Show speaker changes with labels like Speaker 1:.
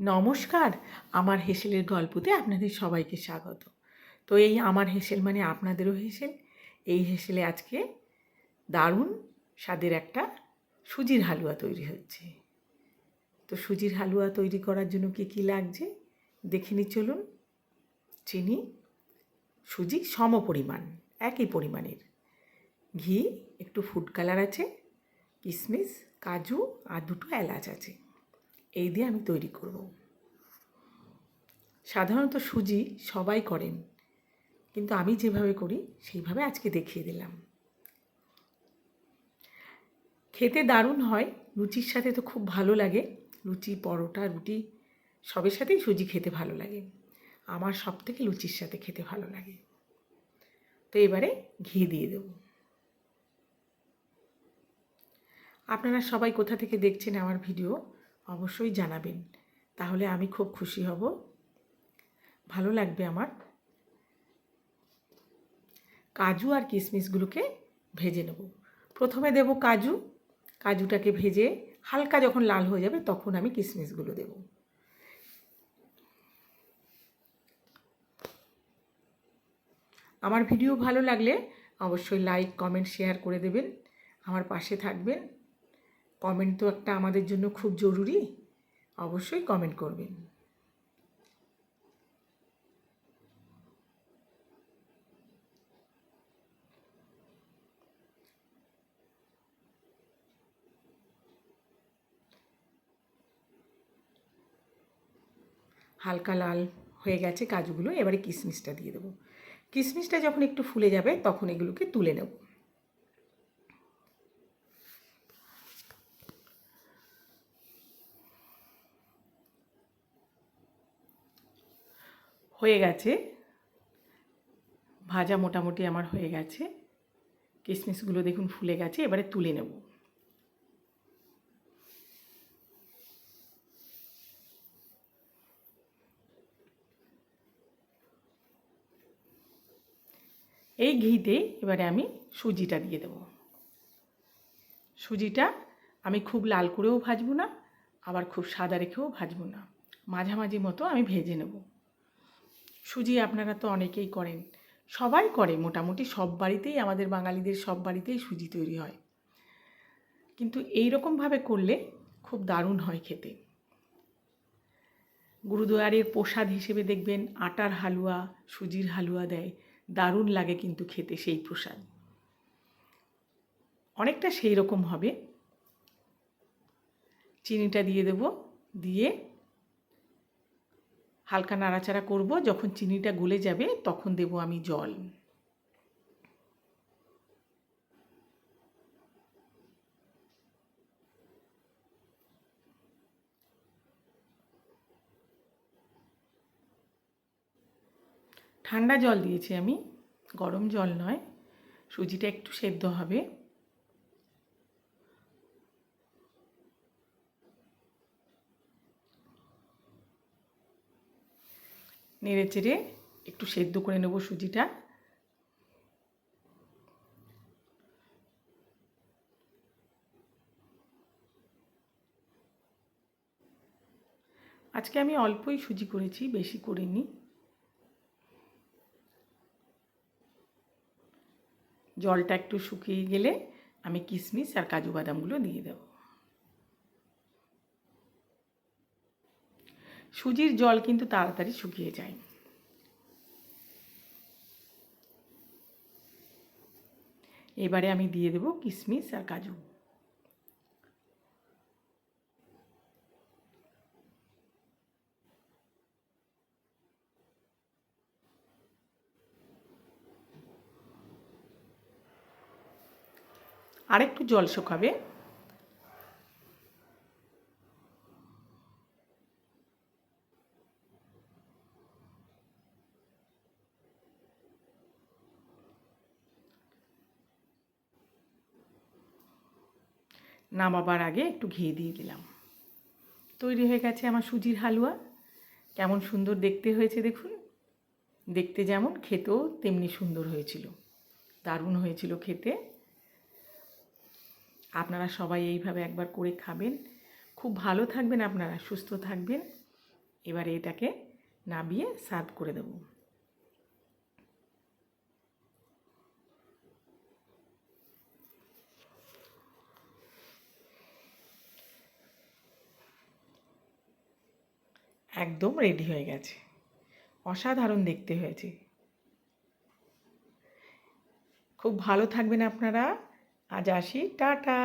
Speaker 1: নমস্কার, আমার হেসেলের গল্পতে আপনাদের সবাইকে স্বাগত। তো এই আমার হেসেল মানে আপনাদেরও হেসেল। এই হেসেলে আজকে দারুণ স্বাদের একটা সুজির হালুয়া তৈরি হচ্ছে। তো সুজির হালুয়া তৈরি করার জন্য কী কী লাগছে? দেখে নি চলুন। চিনি, সুজি সম পরিমাণ, একই পরিমাণের। ঘি, একটু ফুড কালার আছে কিশমিশ কাজু আর দুটো এলাচ আছে। এই দিয়ে আমি তৈরি করব। সাধারণত সুজি সবাই করেন, কিন্তু আমি যেভাবে করি সেইভাবে আজকে দেখিয়ে দিলাম। খেতে দারুণ হয়, লুচির সাথে তো খুব ভালো লাগে। লুচি, পরোটা, রুটি, সবের সাথেই সুজি খেতে ভালো লাগে। আমার সব থেকে লুচির সাথে খেতে ভালো লাগে। তো এবারে ঘি দিয়ে দেবো। আপনারা সবাই কোথা থেকে দেখছেন আমার ভিডিও? অবশ্যই জানাবেন। তাহলে আমি খুব খুশি হব। ভালো লাগবে আমার। কাজু আর কিশমিশগুলোকে ভেজে নেব। প্রথমে দেব কাজু। কাজুটাকে ভেজে হালকা যখন লাল হয়ে যাবে তখন আমি কিশমিশগুলো দেব। আমার ভিডিও ভালো লাগলে অবশ্যই লাইক, কমেন্ট, শেয়ার করে দেবেন। আমার পাশে থাকবেন। কমেন্ট তো একটা আমাদের জন্য খুব জরুরি, অবশ্যই কমেন্ট করবেন। হালকা লাল হয়ে গেছে কাজুগুলো, এবারে কিশমিশটা দিয়ে দেবো। কিশমিশটা যখন একটু ফুলে যাবে, তখন এগুলোকে তুলে নেব। হয়ে গেছে। ভাজা মোটামুটি আমার হয়ে গেছে। কিশমিশগুলো দেখুন ফুলে গেছে, এবারে তুলে নেব। এই ঘিতে এবারে আমি সুজিটা দিয়ে দেব। সুজিটা আমি খুব লাল করেও ভাজবো না, আবার খুব সাদা রেখেও ভাজবো না। মাঝামাঝি মতো আমি ভেজে নেব। সুজি আপনারা তো অনেকেই করেন। সবাই করে মোটামুটি সব বাড়িতেই, আমাদের বাঙালিদের সব বাড়িতেই সুজি তৈরি হয়। কিন্তু এই রকমভাবে করলে খুব দারুণ হয় খেতে। গুরুদুয়ারের প্রসাদ হিসেবে দেখবেন আটার হালুয়া, সুজির হালুয়া দেয়। দারুণ লাগে কিন্তু খেতে সেই প্রসাদ। অনেকটা সেই রকম হবে। চিনিটা দিয়ে দেব, দিয়ে হালকা নাড়াচাড়া করব, যখন চিনিটা গলে যাবে তখন দেব আমি জল। ঠান্ডা জল দিয়েছি আমি, গরম জল নয়, সুজিটা একটু সেদ্ধ হবে। নেড়ে চেড়ে একটু সেদ্ধ করে নেব সুজিটা। আজকে আমি অল্পই সুজি করেছি, বেশি করিনি। জলটা একটু শুকিয়ে গেলে আমি কিশমিশ আর কাজু বাদামগুলো দিয়ে দেব। সুজির জল কিন্তু তাড়াতাড়ি শুকিয়ে যায়। এবারে আমি দিয়ে দেব কিশমিশ আর কাজু। আরেকটু জল শুকাবে। নামাবার আগে একটু ঘি দিয়ে দিলাম। তৈরি হয়ে গেছে আমার সুজির হালুয়া। কেমন সুন্দর দেখতে হয়েছে দেখুন। দেখতে যেমন খেতেও তেমনি সুন্দর হয়েছিল। দারুণ হয়েছিল খেতে। আপনারা সবাই এইভাবে একবার করে খাবেন। খুব ভালো থাকবেন আপনারা, সুস্থ থাকবেন। এবারে এটাকে নাবিয়ে সার্ভ করে দেবো। একদম রেডি হয়ে গেছে। অসাধারণ দেখতে হয়েছে। খুব ভালো থাকবেন আপনারা। আজ আসি। টাটা!